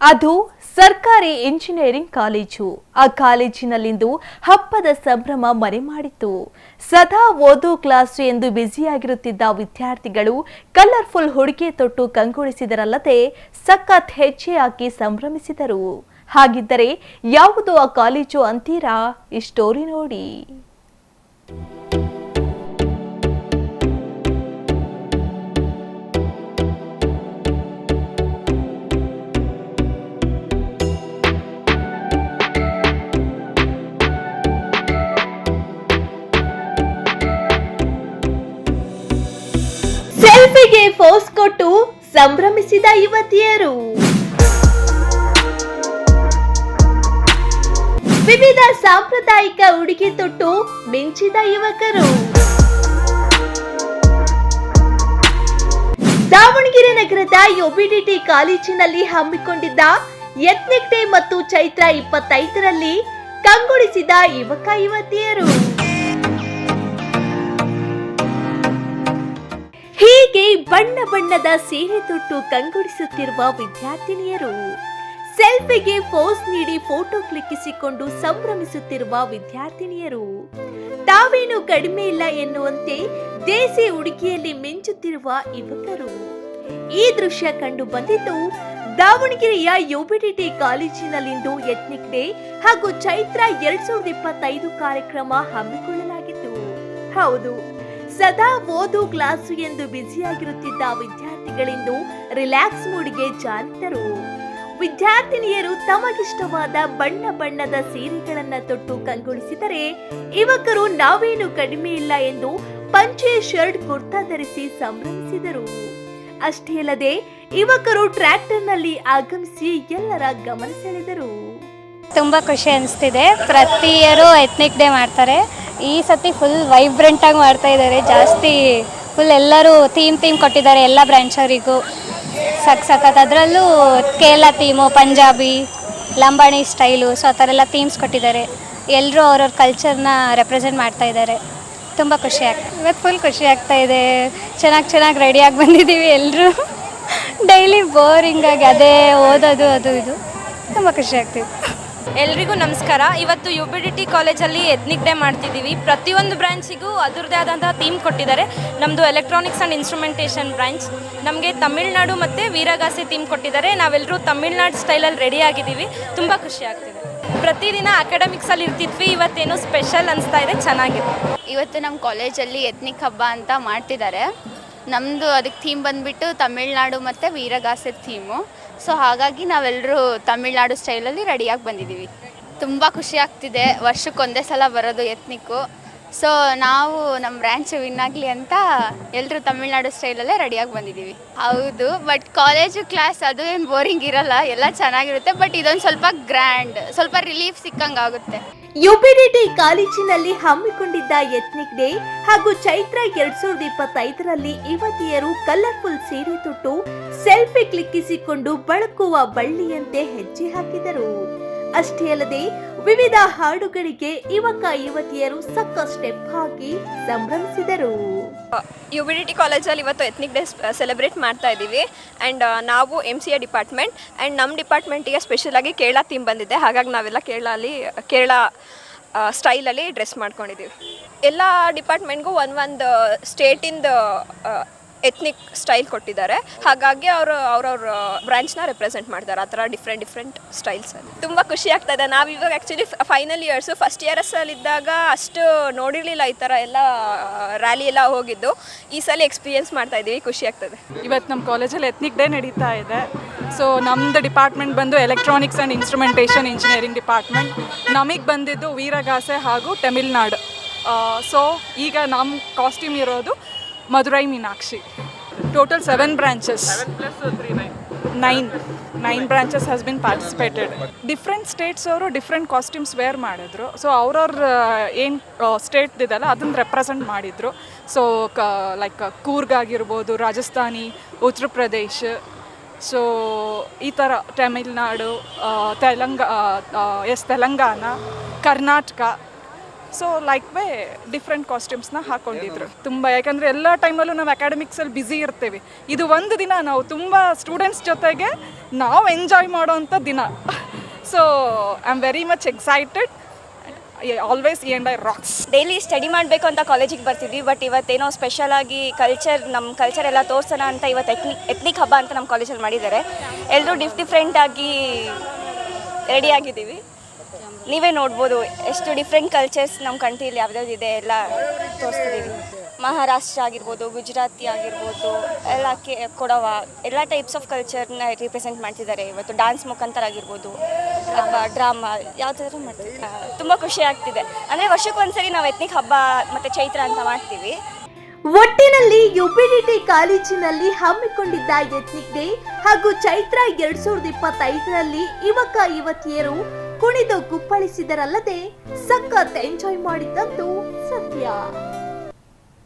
ಅದು ಸರ್ಕಾರಿ engineering college. ಆ ಕಾಲೇಜಿನಲ್ಲಿಂದು ಹಬ್ಬದ ಸಂಭ್ರಮ ಮರೆ ಮಾಡಿತ್ತು. ಸದಾ ಓದು ಕ್ಲಾಸು ಎಂದು ಬ್ಯುಸಿಯಾಗಿರುತ್ತಿದ್ದ ವಿದ್ಯಾರ್ಥಿಗಳು ಕಲರ್ಫುಲ್ ಹುಡುಗೆ ತೊಟ್ಟು ಕಂಗೊಳಿಸಿದರಲ್ಲದೆ ಸಖತ್ ಹೆಜ್ಜೆ ಹಾಕಿ ಸಂಭ್ರಮಿಸಿದರು. ಹಾಗಿದ್ದರೆ ಯಾವುದು ಆ ಕಾಲೇಜು ಅಂತೀರಾ? ಈ ಸ್ಟೋರಿ ನೋಡಿ. ಫೋಸ್ ಕೊಟ್ಟು ಸಂಭ್ರಮಿಸಿದ ಯುವತಿಯರು. ವಿವಿಧ ಸಾಂಪ್ರದಾಯಿಕ ಉಡುಗೆ ತೊಟ್ಟು ಮಿಂಚಿದ ಯುವಕರು. ದಾವಣಗೆರೆ ನಗರದ ಯೋಬಿಡಿಟಿ ಕಾಲೇಜಿನಲ್ಲಿ ಹಮ್ಮಿಕೊಂಡಿದ್ದ ಎತ್ನಿಕ್ ಡೇ ಮತ್ತು ಚೈತ್ರ ಇಪ್ಪತ್ತೈದರಲ್ಲಿ ಕಂಗೊಳಿಸಿದ ಯುವಕ ಯುವತಿಯರು. ಬಣ್ಣ ಬಣ್ಣದ ಸೀರೆ ತೊಟ್ಟು ಕಂಗೊಳಿಸುತ್ತಿರುವ ವಿದ್ಯಾರ್ಥಿನಿಯರು. ಸೆಲ್ಫಿಗೆ ಪೋಸ್ ನೀಡಿ ಫೋಟೋ ಕ್ಲಿಕ್ಕಿಸಿಕೊಂಡು ಸಂಭ್ರಮಿಸುತ್ತಿರುವ ವಿದ್ಯಾರ್ಥಿನಿಯರು. ತಾವೇನು ಕಡಿಮೆ ಇಲ್ಲ ಎನ್ನುವಂತೆ ದೇಸಿ ಉಡುಗೆಯಲ್ಲಿ ಮಿಂಚುತ್ತಿರುವ ಯುವಕರು. ಈ ದೃಶ್ಯ ಕಂಡು ಬಂದಿದ್ದು ದಾವಣಗೆರೆಯ ಯುಬಿಡಿಟಿ ಕಾಲೇಜಿನಲ್ಲಿಂದು ಎಥ್ನಿಕ್ ಡೇ ಹಾಗೂ ಚೈತ್ರ ಎರಡ್ ಸಾವಿರದ ಇಪ್ಪತ್ತೈದು ಕಾರ್ಯಕ್ರಮ ಹಮ್ಮಿಕೊಳ್ಳಲಾಗಿತ್ತು. ಹೌದು ಸದಾ ಓದು ಕ್ಲಾಸು ಎಂದು ಬ್ಯುಸಿಯಾಗಿರುತ್ತಿದ್ದ ವಿದ್ಯಾರ್ಥಿಗಳಿಂದು ರಿಲ್ಯಾಕ್ಸ್ ಮೂಡಿಗೆ ಜಾರಿದರು ವಿದ್ಯಾರ್ಥಿನಿಯರು ತಮಗಿಷ್ಟವಾದ ಬಣ್ಣ ಬಣ್ಣದ ಸೀರೆಗಳನ್ನ ತೊಟ್ಟು ಕಂಗೊಳಿಸಿದರೆ ಯುವಕರು ನಾವೇನು ಕಡಿಮೆ ಇಲ್ಲ ಎಂದು ಪಂಚೆ ಶರ್ಟ್, ಕುರ್ತಾ ಧರಿಸಿ ಸಂಭ್ರಮಿಸಿದರು. ಅಷ್ಟೇ ಅಲ್ಲದೆ ಯುವಕರು ಟ್ರ್ಯಾಕ್ಟರ್ನಲ್ಲಿ ಆಗಮಿಸಿ ಎಲ್ಲರ ಗಮನ ಸೆಳೆದರು. ತುಂಬಾ ಖುಷಿ ಅನಿಸ್ತಿದೆ. ಪ್ರತಿಯರು ಎಥ್ನಿಕ್ ಡೇ ಮಾಡ್ತಾರೆ. ಈ ಸತಿ ಫುಲ್ ವೈಬ್ರೆಂಟಾಗಿ ಮಾಡ್ತಾ ಇದ್ದಾರೆ ಜಾಸ್ತಿ ಫುಲ್ ಎಲ್ಲರೂ ಥೀಮ್ ಥೀಮ್ ಕೊಟ್ಟಿದ್ದಾರೆ ಎಲ್ಲ ಬ್ರ್ಯಾಂಚವರಿಗೂ ಸಕ್ ಸಖತ್. ಅದರಲ್ಲೂ Kerala theme Punjabi, Lambani style so ಆ ಥರ ಎಲ್ಲ ಥೀಮ್ಸ್ ಕೊಟ್ಟಿದ್ದಾರೆ. ಎಲ್ಲರೂ ಅವ್ರವ್ರ ಕಲ್ಚರ್ನ ರೆಪ್ರೆಸೆಂಟ್ ಮಾಡ್ತಾ ಇದ್ದಾರೆ ತುಂಬ ಖುಷಿ ಆಗ್ತದೆ ಇವತ್ತು ಫುಲ್ ಖುಷಿ ಆಗ್ತಾ ಇದೆ. ಚೆನ್ನಾಗಿ ಚೆನ್ನಾಗಿ ರೆಡಿಯಾಗಿ ಬಂದಿದ್ದೀವಿ ಎಲ್ಲರೂ ಡೈಲಿ ಬೋರಿಂಗಾಗಿ ಅದೇ ಓದೋದು, ಅದು ಇದು. ತುಂಬ ಖುಷಿ ಆಗ್ತಿದೆ ಎಲ್ರಿಗೂ ನಮಸ್ಕಾರ. ಇವತ್ತು ಯು ಬಿ ಡಿ ಟಿ ಕಾಲೇಜಲ್ಲಿ ಎತ್ನಿಕ್ ಡೇ ಮಾಡ್ತಿದ್ದೀವಿ. ಪ್ರತಿಯೊಂದು ಬ್ರಾಂಚಿಗೂ ಅದರದ್ದೇ ಆದಂತಹ ಥೀಮ್ ಕೊಟ್ಟಿದ್ದಾರೆ. ನಮ್ಮದು ಎಲೆಕ್ಟ್ರಾನಿಕ್ಸ್ ಆ್ಯಂಡ್ ಇನ್ಸ್ಟ್ರುಮೆಂಟೇಷನ್ ಬ್ರಾಂಚ್ ನಮಗೆ ತಮಿಳ್ನಾಡು ಮತ್ತು ವೀರಗಾಸೆ ಥೀಮ್ ಕೊಟ್ಟಿದ್ದಾರೆ. ನಾವೆಲ್ಲರೂ ತಮಿಳ್ನಾಡು ಸ್ಟೈಲಲ್ಲಿ ರೆಡಿ ಆಗಿದ್ದೀವಿ. ತುಂಬ ಖುಷಿ ಆಗ್ತಿದೆ. ಪ್ರತಿದಿನ ಅಕಾಡೆಮಿಕ್ಸಲ್ಲಿ ಇರ್ತಿದ್ವಿ. ಇವತ್ತೇನೋ ಸ್ಪೆಷಲ್ ಅನಿಸ್ತಾ ಇದೆ. ಚೆನ್ನಾಗಿದೆ. ಇವತ್ತು ನಮ್ಮ ಕಾಲೇಜಲ್ಲಿ ಎತ್ನಿಕ್ ಹಬ್ಬ ಅಂತ ಮಾಡ್ತಿದ್ದಾರೆ. ನಮ್ಮದು ಅದಕ್ಕೆ ಥೀಮ್ ಬಂದುಬಿಟ್ಟು ತಮಿಳ್ನಾಡು ಮತ್ತು ವೀರಗಾಸೆ ಥೀಮು ಸೊ ಹಾಗಾಗಿ ನಾವೆಲ್ಲರೂ ತಮಿಳ್ನಾಡು ಸ್ಟೈಲಲ್ಲಿ ರೆಡಿಯಾಗಿ ಬಂದಿದ್ದೀವಿ ತುಂಬ ಖುಷಿ ಆಗ್ತಿದೆ. ವರ್ಷಕ್ಕೆ ಒಂದೇ ಸಲ ಬರೋದು ಎತ್ನಿಕ್ಕು ಸೊ ನಾವು ನಮ್ಮ ಬ್ರ್ಯಾಂಚ್ ವಿನ್ ಆಗಲಿ ಅಂತ ಎಲ್ಲರೂ ತಮಿಳ್ನಾಡು ಸ್ಟೈಲಲ್ಲೇ ರೆಡಿಯಾಗಿ ಬಂದಿದ್ದೀವಿ ಹೌದು ಬಟ್ ಕಾಲೇಜು ಕ್ಲಾಸ್ ಅದು ಏನು ಬೋರಿಂಗ್ ಇರಲ್ಲ, ಎಲ್ಲ ಚೆನ್ನಾಗಿರುತ್ತೆ ಬಟ್ ಇದೊಂದು ಸ್ವಲ್ಪ ಗ್ರ್ಯಾಂಡ್ ಸ್ವಲ್ಪ ರಿಲೀಫ್ ಸಿಕ್ಕಂಗೆ ಆಗುತ್ತೆ ಯುಬಿಡಿಟಿ ಕಾಲೇಜಿನಲ್ಲಿ ಹಮ್ಮಿಕೊಂಡಿದ್ದ ಎಥ್ನಿಕ್ ಡೇ ಹಾಗೂ ಚೈತ್ರ ಎರಡ್ ಸಾವಿರದ ಇಪ್ಪತ್ತೈದರಲ್ಲಿ ಯುವತಿಯರು ಕಲರ್ಫುಲ್ ಸೀರೆ ತೊಟ್ಟು ಸೆಲ್ಫಿ ಕ್ಲಿಕ್ಕಿಸಿಕೊಂಡು ಬಳಕುವ ಬಳ್ಳಿಯಂತೆ ಹೆಜ್ಜೆ ಹಾಕಿದರು. ಅಷ್ಟೇ ಅಲ್ಲದೆ ವಿವಿಧ ಹಾಡುಗಳಿಗೆ ಯುವಕ ಯುವತಿಯರು ಸಕ್ಕ ಸ್ಟೆಪ್ ಹಾಕಿ ಸಂಭ್ರಮಿಸಿದರು. ಯು ಡಿ ಕಾಲೇಜಲ್ಲಿ ಇವತ್ತು ಎತ್ನಿಕ್ ಡೇ ಸೆಲೆಬ್ರೇಟ್ ಮಾಡ್ತಾ ಇದ್ದೀವಿ. ಆ್ಯಂಡ್ ನಾವು M C A department and ನಮ್ಮ ಡಿಪಾರ್ಟ್ಮೆಂಟಿಗೆ ಸ್ಪೆಷಲಾಗಿ ಕೇರಳ ಥೀಮ್ ಬಂದಿದೆ. ಹಾಗಾಗಿ ನಾವೆಲ್ಲ ಕೇರಳಲ್ಲಿ, ಕೇರಳ ಸ್ಟೈಲಲ್ಲಿ ಡ್ರೆಸ್ ಮಾಡ್ಕೊಂಡಿದ್ದೀವಿ. ಎಲ್ಲ ಡಿಪಾರ್ಟ್ಮೆಂಟ್ಗೂ ಒಂದೊಂದು ಒಂದು ಸ್ಟೇಟಿಂದ ಎತ್ನಿಕ್ ಸ್ಟೈಲ್ ಕೊಟ್ಟಿದ್ದಾರೆ. ಹಾಗಾಗಿ ಅವರು ಅವ್ರವ್ರ ಬ್ರಾಂಚ್ನ ರೆಪ್ರೆಸೆಂಟ್ ಮಾಡ್ತಾರೆ. ಆ ಥರ ಡಿಫ್ರೆಂಟ್ ಡಿಫ್ರೆಂಟ್ ಸ್ಟೈಲ್ಸಲ್ಲಿ ತುಂಬ ಖುಷಿ ಆಗ್ತಾ ಇದೆ. ನಾವು ಇವಾಗ ಆ್ಯಕ್ಚುಲಿ ಫೈನಲ್ ಇಯರ್ಸು ಫಸ್ಟ್ ಇಯರ್ಸಲ್ಲಿದ್ದಾಗ ಅಷ್ಟು ನೋಡಿರಲಿಲ್ಲ ಈ ಥರ ಎಲ್ಲ ರ್ಯಾಲಿ ಎಲ್ಲ ಹೋಗಿದ್ದು. ಈ ಸಲ ಎಕ್ಸ್ಪೀರಿಯನ್ಸ್ ಮಾಡ್ತಾ ಇದ್ದೀವಿ ಖುಷಿ ಆಗ್ತದೆ. ಇವತ್ತು ನಮ್ಮ ಕಾಲೇಜಲ್ಲಿ ಎತ್ನಿಕ್ ಡೇ ನಡೀತಾ ಇದೆ. ಸೊ ನಮ್ದು ಡಿಪಾರ್ಟ್ಮೆಂಟ್ ಬಂದು electronics and instrumentation engineering department ನಮಗೆ ಬಂದಿದ್ದು ವೀರಗಾಸೆ ಹಾಗೂ ತಮಿಳ್ನಾಡು. ಸೊ ಈಗ ನಮ್ಮ ಕಾಸ್ಟ್ಯೂಮ್ ಇರೋದು Madurai Meenakshi. Total seven branches nine nine branches has been participated different states ಅವರು ಡಿಫ್ರೆಂಟ್ ಕಾಸ್ಟ್ಯೂಮ್ಸ್ ವೇರ್ ಮಾಡಿದ್ರು. ಸೊ ಅವ್ರವ್ರ ಏನು ಸ್ಟೇಟ್ ಇದೆಲ್ಲ ಅದನ್ನು ರೆಪ್ರೆಸೆಂಟ್ ಮಾಡಿದರು. ಸೊ ಕ ಲೈಕ್ ಕೂರ್ಗ್ ಆಗಿರ್ಬೋದು ರಾಜಸ್ಥಾನಿ ಉತ್ತರ ಪ್ರದೇಶ ಸೊ ಈ ಥರ ತಮಿಳ್ನಾಡು ತೆಲಂಗ S Telangana Karnataka so like we different ಕಾಸ್ಟ್ಯೂಮ್ಸ್ನ ಹಾಕೊಂಡಿದ್ರು. ತುಂಬ ಯಾಕಂದರೆ ಎಲ್ಲ ಟೈಮಲ್ಲೂ ನಾವು ಅಕಾಡೆಮಿಕ್ಸಲ್ಲಿ ಬ್ಯುಸಿ ಇರ್ತೇವೆ. ಇದು ಒಂದು ದಿನ ನಾವು ತುಂಬ ಸ್ಟೂಡೆಂಟ್ಸ್ ಜೊತೆಗೆ ನಾವು ಎಂಜಾಯ್ ಮಾಡೋವಂಥ ದಿನ. So I am very much excited always E and I rocks daily study ಮಾಡಬೇಕು ಅಂತ ಕಾಲೇಜಿಗೆ ಬರ್ತಿದ್ವಿ ಬಟ್ ಇವತ್ತೇನೋ ಸ್ಪೆಷಲ್ ಆಗಿ ಕಲ್ಚರ್ ನಮ್ಮ ಕಲ್ಚರ್ ಎಲ್ಲ ತೋರ್ಸೋಣ ಅಂತ ಇವತ್ತು ಎತ್ನಿಕ್ ಎತ್ನಿಕ್ ಹಬ್ಬ ಅಂತ ನಮ್ಮ ಕಾಲೇಜಲ್ಲಿ ಮಾಡಿದ್ದಾರೆ. ಎಲ್ಲರೂ ಡಿಫ್ ಡಿಫ್ರೆಂಟಾಗಿ ರೆಡಿ ಆಗಿದ್ದೀವಿ. ನೀವೇ ನೋಡ್ಬೋದು ಎಷ್ಟು ಡಿಫ್ರೆಂಟ್ ಕಲ್ಚರ್ಸ್ ನಮ್ಮ ಕಂಟ್ರಿಲಿ ಯಾವ್ದಾವ್ದು ಇದೆ ಎಲ್ಲ ತೋರಿಸ್ತಿದ್ದೀವಿ ಮಹಾರಾಷ್ಟ್ರ ಆಗಿರ್ಬೋದು, ಗುಜರಾತಿ ಆಗಿರ್ಬೋದು, ಎಲ್ಲ ಕೆ, ಕೊಡವ, ಎಲ್ಲ ಟೈಪ್ಸ್ ಆಫ್ ಕಲ್ಚರ್ನ ರಿಪ್ರೆಸೆಂಟ್ ಮಾಡ್ತಿದ್ದಾರೆ. ಇವತ್ತು ಡ್ಯಾನ್ಸ್ ಮುಖಾಂತರ ಆಗಿರ್ಬೋದು ಅಥವಾ ಡ್ರಾಮಾ ಯಾವುದಾದ್ರೂ ಮಾಡ್ತಿದ್ದಾರೆ ತುಂಬ ಖುಷಿ ಆಗ್ತಿದೆ. ಅಂದರೆ ವರ್ಷಕ್ಕೊಂದ್ಸರಿ ನಾವು ಎತ್ನಿಕ್ ಹಬ್ಬ ಮತ್ತು ಚೈತ್ರ ಅಂತ ಮಾಡ್ತೀವಿ. ಒಟ್ಟಿನಲ್ಲಿ ಯುಪಿಡಿಟಿ ಕಾಲೇಜಿನಲ್ಲಿ ಹಮ್ಮಿಕೊಂಡಿದ್ದ ಎತ್ನಿಕ್ ಡೇ ಹಾಗೂ ಚೈತ್ರ ಎರಡ್ ಸಾವಿರದ ಇಪ್ಪತ್ತೈದರಲ್ಲಿ ಯುವಕ ಯುವತಿಯರು ಕುಣಿದು ಕುಪ್ಪಳಿಸಿದರಲ್ಲದೆ ಸಖತ್ ಎಂಜಾಯ್ ಮಾಡಿದ್ದಂತೂ ಸತ್ಯ.